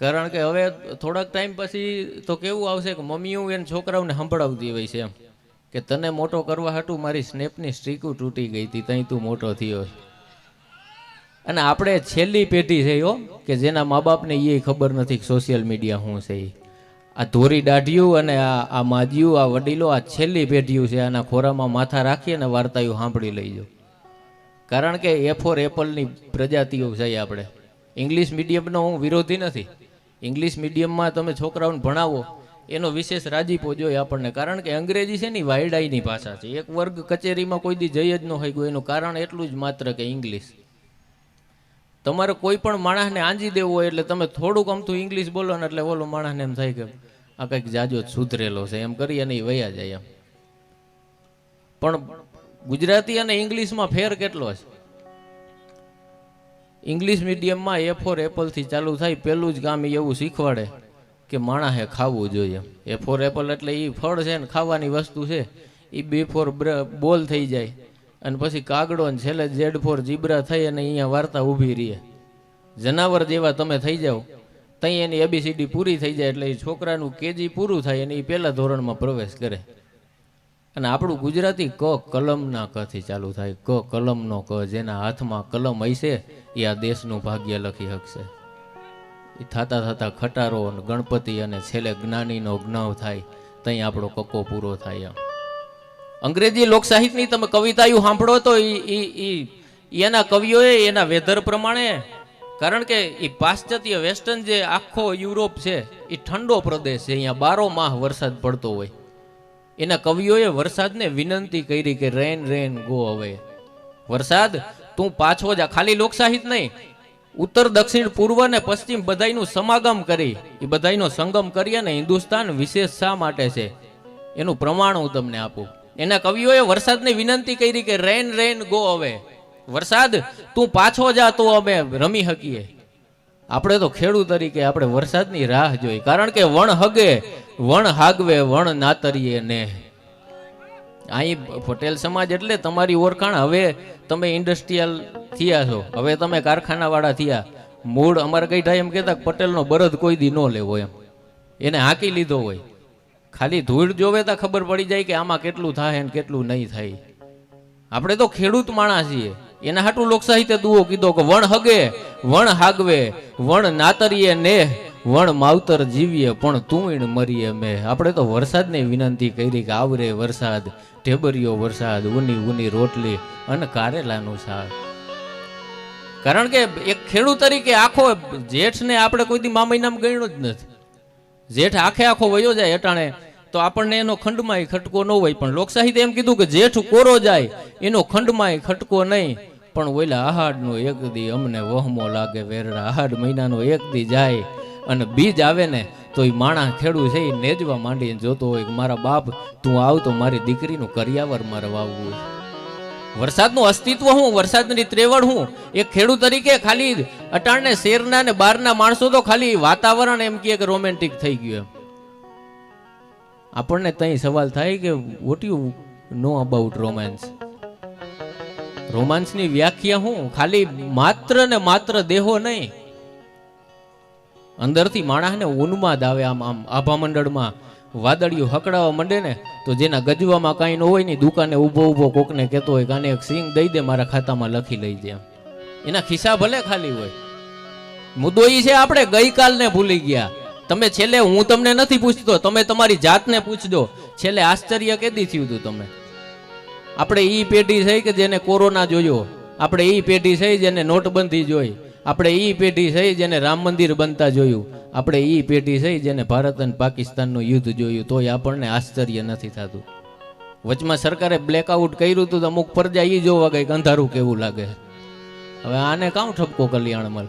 કારણ કે હવે થોડાક ટાઈમ પછી તો કેવું આવશે કે મમ્મીઓ એને છોકરાઓને સંભળાવતી હોય છે એમ. કે તને મોટો કરવા હાટું મારી સ્નેપની સ્ટ્રીકું તૂટી ગઈ હતી, તઈ તું મોટો થયો. અને આપણે છેલ્લી પેઢી છે યો કે જેના મા બાપને એ ખબર નથી કે સોશિયલ મીડિયા શું છે એ આ ધોરી દાઢિયું અને આ આ માજિયું આ વડીલો, આ છેલ્લી પેઢીયું છે, આના ખોરામાં માથા રાખી અને વાર્તાઓ સાંભળી લઈજો કારણ કે એ ફોર એપલની પ્રજાતિઓ છે આપણે. ઇંગ્લિશ મીડિયમનો હું વિરોધી નથી. ઇંગ્લિશ મીડિયમમાં તમે છોકરાઓને ભણાવો, એનો વિશેષ રાજીપો જોઈએ આપણને. કારણ કે અંગ્રેજી છે ને વાયડાઈની ભાષા છે. એક વર્ગ કચેરીમાં કોઈ દી જઈ જ ન હોય એનું કારણ એટલું જ માત્ર કે ઇંગ્લિશ. તમારે કોઈ પણ માણસને આંજી દેવું હોય એટલે તમે થોડુંક અમથું ઇંગ્લિશ બોલો ને એટલે ઓલો માણસને એમ થાય કે આ કંઈક જાજો સુધરેલો છે. એમ કરી અને એ વયા જાય એમ. પણ ગુજરાતી અને ઇંગ્લિશમાં ફેર કેટલો છે? ઇંગ્લિશ મીડિયમમાં એ ફોર એપલથી ચાલુ થાય પહેલું જ કામ એવું શીખવાડે કે માણસે ખાવું જોઈએ. એ ફોર એપલ એટલે એ ફળ છે ને ખાવાની વસ્તુ છે એ બી ફોર બોલ થઈ જાય. અને પછી કાગડો ને છેલ્લે ઝેડ ફોર જીબ્રા થઈ અને અહીંયા વાર્તા ઊભી રહે. જનાવર જેવા તમે થઈ જાઓ ત્યાં એની એબીસીડી પૂરી થઈ જાય એટલે એ છોકરાનું કેજી પૂરું થાય અને એ પહેલા ધોરણમાં પ્રવેશ કરે. અને આપણું ગુજરાતી ક કલમના કથી ચાલુ થાય. ક કલમનો ક, જેના હાથમાં કલમ હશે, એ આ દેશનું ભાગ્ય લખી શકશે એ થતા થતા ખટારો ગણપતિ અને છેલ્લે જ્ઞાનીનો જ્ઞાવ થાય ત્યાં આપણો કક્કો પૂરો થાય એમ. અંગ્રેજી લોકસાહિત્યની તમે કવિતાઓ સાંભળો તો એ એના કવિઓએ એના વેધર પ્રમાણે, કારણ કે એ પાશ્ચાત્ય વેસ્ટર્ન જે આખો યુરોપ છે એ ઠંડો પ્રદેશ છે, અહીંયા બારો માહ વરસાદ પડતો હોય. એના કવિઓએ વરસાદને વિનંતી કરી કે રેન રેન, ગો હવે. વરસાદ, તું પાછો જા. ખાલી લોકસાહિત નહીં. ઉત્તર, દક્ષિણ, પૂર્વ ને પશ્ચિમ બધાનું સમાગમ કરી. એ બધાયનો સંગમ કરી અને હિન્દુસ્તાન વિશેષ શા માટે છે? એનું પ્રમાણ હું તમને આપું. એના કવિઓએ વરસાદને વિનંતી કરી કે રેન રેન, ગો હવે. વરસાદ, તું પાછો જા તો અમે રમી શકીએ. આપણે તો ખેડૂત તરીકે આપણે વરસાદની રાહ જોઈ. કારણ કે વણ હગે વણ હાગવે, વણ નાતરીએ ને. અહીં પટેલ સમાજ એટલે તમારી ઓળખાણ. હવે તમે ઇન્ડસ્ટ્રીયલ થયા છો. હવે તમે કારખાનાવાળા થયા. મૂળ અમારે કઈ થાય એમ કહેતા પટેલનો બરદ કોઈ દી ન લેવો એમ. એને હાંકી લીધો હોય. ખાલી ધૂળ જોવે તો ખબર પડી જાય કે આમાં કેટલું થાય ને કેટલું નહીં થાય. આપણે તો ખેડૂત માણસ છીએ. એના હાટું લોકસાહિત્ય દુઓ કીધો કે વણ હગે, વણ હાગવે, વણ નાતરીએ ને. વણ માવતર જીવીએ, પણ તું ઈણ મરીએ મેં. આપણે તો વરસાદની વિનંતી કરી કે આવરે વરસાદ, ઢેબરિયો વરસાદ, ઉની ઉની રોટલી અને કારેલાનું શાક. કારણ કે એક ખેડૂત તરીકે આખો જેઠને આપણે કોઈ દી મામૈનામ ગણ્યો જ નથી. જેઠ આખે આખો વયો જાય અટાણે તો આપણને એનો ખંડમાં ખટકો ન હોય. પણ લોકશાહી એમ કીધું કે જેઠ કોરો જાય, એનો ખંડમાં ખટકો નહીં. પણ ઓલા આહાડનો એક દી અમને વહમો લાગે વેરડા. આહાડ મહિનાનો એક દી જાય. અને બીજ આવે ને, તો એ માણા ખેડૂ છે એ નેજવા માંડીને જોતો હોય કે મારા બાપ, તું આવ તો મારી દીકરીનું કરિયાવર મારે વાવવું હોય. વરસાદનું અસ્તિત્વ હું, વરસાદની ત્રેવડ હું. એક ખેડૂત તરીકે ખાલી અટાણને શેરના ને બહારના માણસો તો ખાલી વાતાવરણ એમ કહે કે રોમેન્ટિક થઈ ગયું એમ. આપણને તઈ સવાલ થાય કે what you know about romance રોમાન્સની વ્યાખ્યા હું, ખાલી માત્ર ને માત્ર દેહો નહીં અંદરથી માણસને ઉન્માદ આવે આમ આમ આભા મંડળમાં વાદળિયું હકડાવા માંડે ને, તો જેના ગજવામાં કાંઈ ન હોય ને દુકાને ઊભો ઊભો કોકને કહેતો હોય કાને એક સિંગ દઈ દે, મારા ખાતામાં લખી લઈ દે એના ખિસ્સા ભલે ખાલી હોય. મુદ્દો એ છે આપણે ગઈકાલને ભૂલી ગયા. તમે છેલ્લે હું તમને નથી પૂછતો, તમે તમારી જાતને પૂછજો. છેલ્લે આશ્ચર્ય કેદી થયું હતું તમે? આપણે એ પેઢી છે કે જેને કોરોના જોયો, આપણે એ પેઢી છે જેને નોટબંધી જોઈ. આપણે એ પેઢી છે જેને રામ મંદિર બનતા જોયું. આપણે એ પેઢી છે જેને ભારત અને પાકિસ્તાનનું યુદ્ધ જોયું. તોય આપણને આશ્ચર્ય નથી થતું. વચમાં સરકારે બ્લેકઆઉટ કર્યું હતું તો અમુક પ્રજા એ જોવા ગઈ અંધારું કેવું લાગે હવે આને કામ ઠપકો કલ્યાણમલ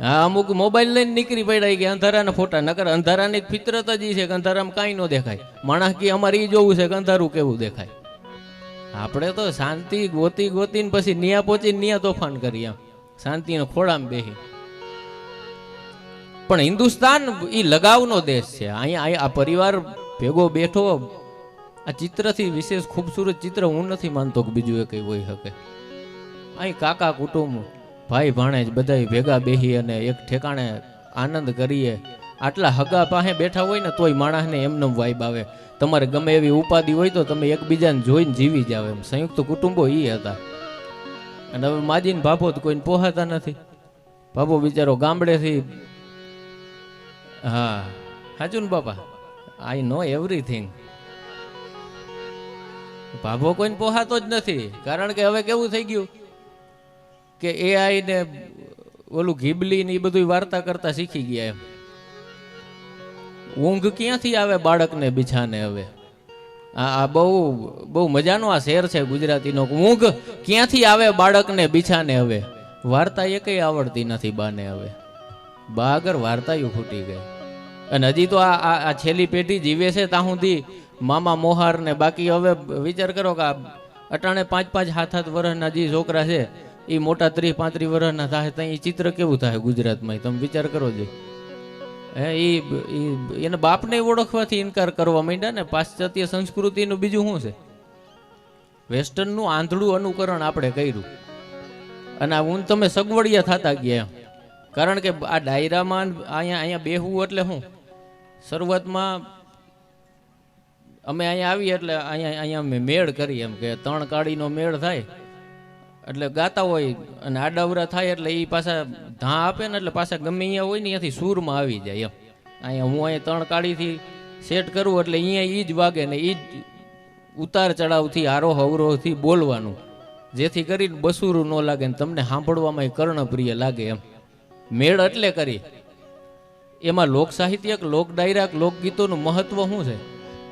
હા અમુક મોબાઈલ લઈને નીકળી પડ્યા કે અંધારાના ફોટા, નકર અંધારાની ફિતરત જ છે કે અંધારામાં કાંઈ ન દેખાય. માણસ કે અમારે એ જોવું છે કે અંધારું કેવું દેખાય. આપણે તો શાંતિ ગોતી ગોતીને પછી નિયા પહોંચી નિયા તોફાન કરીએ શાંતિનો ખોળામાં બેહી. પણ હિન્દુસ્તાન એ લગાવનો દેશ છે. અહીંયા આ પરિવાર ભેગો બેઠો, આ ચિત્રથી વિશેષ ખૂબસૂરત ચિત્ર હું નથી માનતો કે બીજું એ કંઈ હોઈ શકે. અહીં કાકા કુટુંબ, ભાઈ ભાણેજ બધાય ભેગા બેહી અને એક ઠેકાણે આનંદ કરીએ. આટલા હગા પાસે બેઠા હોય ને તોય માણસને એમને વાઈબ આવે. તમારે ગમે એવી ઉપાધિ હોય તો તમે એકબીજાને જોઈને જીવી જાવ એમ. સંયુક્ત કુટુંબો એ હતા. અને હવે માજીને ભાભો તો કોઈને પોહાતા નથી. ભાભો બિચારો ગામડેથી હા. સાચું ને બાપા? આઈ નો એવરીથિંગ ભાભો કોઈને પોહાતો જ નથી. કારણ કે હવે કેવું થઈ ગયું કે એ આઈને ઓલું ઘીબલી ને એ બધું વાર્તા કરતા શીખી ગયા એમ. ઊંઘ ક્યાંથી આવે બાળકને બિછાને હવે? આ બહુ બહુ મજાનો આ શેર છે ગુજરાતીનો. ઊંઘ ક્યાંથી આવે બાળકને બીછાને હવે? વાર્તા એ કઈ આવડતી નથી બાને હવે. બા આગળ વાર્તાયું ફૂટી ગઈ. અને હજી તો આ આ છેલ્લી પેઢી જીવે છે ત્યાં સુધી મામા મોહાર ને બાકી હવે વિચાર કરો કે આ અટાણે પાંચ પાંચ, હાથ હાથ વર્ષના જે છોકરા છે એ મોટા ત્રીસ પાંત્રીસ વર્ષના થાય ત્યાં એ ચિત્ર કેવું થાય ગુજરાતમાં? તમે વિચાર કરો હે એ એને બાપને ઓળખવાથી ઇનકાર કરવા માંડ્યા ને, પાશ્ચાત્ય સંસ્કૃતિનું બીજું શું છે? વેસ્ટર્નનું આંધળું અનુકરણ આપણે કર્યું. અને આ ઊન તમે સગવડિયા થતા ગયા. કારણ કે આ ડાયરામાં અહીંયા અહીંયા બેહવું એટલે શું? શરૂઆતમાં અમે અહીંયા આવીએ એટલે અહીંયા અહીંયા અમે મેળ કરીએ એમ કે ત્રણ કાળીનો મેળ થાય. એટલે ગાતા હોય અને આડાવરા થાય એટલે એ પાછા ધા આપે ને એટલે પાછા ગમે અહીંયા હોય ને અહીંયાથી સૂરમાં આવી જાય એમ. અહીંયા હું અહીંયા ત્રણ કાળીથી સેટ કરું એટલે અહીંયા એ જ વાગે ને એ જ ઉતાર ચડાવથી આરોહ અવરોહથી બોલવાનું. જેથી કરીને બસુરું ન લાગે ને તમને સાંભળવામાં કર્ણપ્રિય લાગે એમ. મેળ એટલે કરી. એમાં લોક સાહિત્યક લોક ડાયરાક લોકગીતોનું મહત્વ શું છે?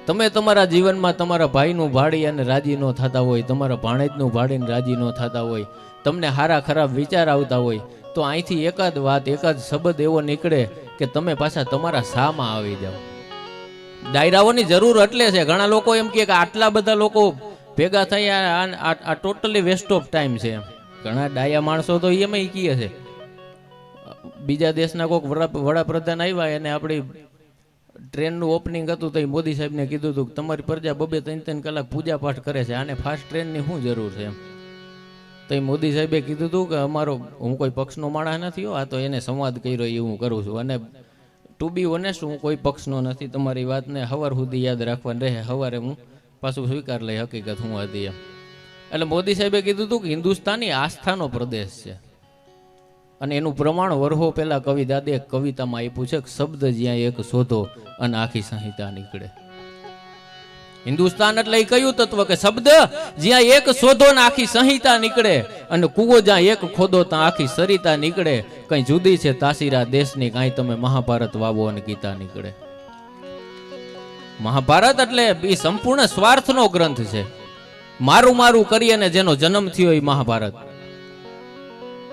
તમે તમારા જીવનમાં તમારા ભાઈનું ભાડી અને રાજી ન થતા હોય, તમારા ભાણેજનું ભાડીને રાજી ન થતા હોય, તમને સારા ખરાબ વિચાર આવતા હોય, તો અહીંથી એકાદ વાત, એકાદ શબ્દ એવો નીકળે કે તમે પાછા તમારા સામાં આવી જાઓ. ડાયરાઓની જરૂર એટલે છે. ઘણા લોકો એમ કે આટલા બધા લોકો ભેગા આ- આ ટોટલી વેસ્ટ ઓફ ટાઈમ છે એમ. ઘણા ડાયા માણસો તો એમાં કહે છે. બીજા દેશના કોઈક વડાપ્રધાન આવ્યા, એને આપણી ટ્રેનનું ઓપનિંગ હતું તો એ મોદી સાહેબને કીધું હતું કે તમારી પ્રજા બબે ત્રણ ત્રણ કલાક પૂજા પાઠ કરે છે. આને ફાસ્ટ ટ્રેનની શું જરૂર છે એમ? તો એ મોદી સાહેબે કીધું હતું કે અમારો, હું કોઈ પક્ષનો માણસ નથી હો, આ તો એને સંવાદ કર્યો એ હું કરું છું. અને ટુ બી ઓનેસ્ટ હું કોઈ પક્ષનો નથી. તમારી વાતને હવાર સુધી યાદ રાખવાની રહે. હવારે હું પાછું સ્વીકાર લઈ હકીકત હું હતી એમ. એટલે મોદી સાહેબે કીધું હતું કે હિન્દુસ્તાની આસ્થાનો પ્રદેશ છે. અને એનું પ્રમાણ વરહો પહેલા કવિ દાદે કવિતામાં આપ્યું છે કે શબ્દ જ્યાં એક શોધો અને આખી સંહિતા નીકળે. હિન્દુસ્તાન એટલે કયું તત્વ કે શબ્દ? જ્યાં એક શોધો ને આખી સંહિતા નીકળે અને કૂવો જ્યાં એક ખોદો ત્યાં આખી સરિતા નીકળે. કઈ જુદી છે તાસીરા દેશની, કાંઈ તમે મહાભારત વાવો અને ગીતા નીકળે. મહાભારત એટલે એ સંપૂર્ણ સ્વાર્થનો ગ્રંથ છે. મારું મારું કરી અને જેનો જન્મ થયો એ મહાભારત.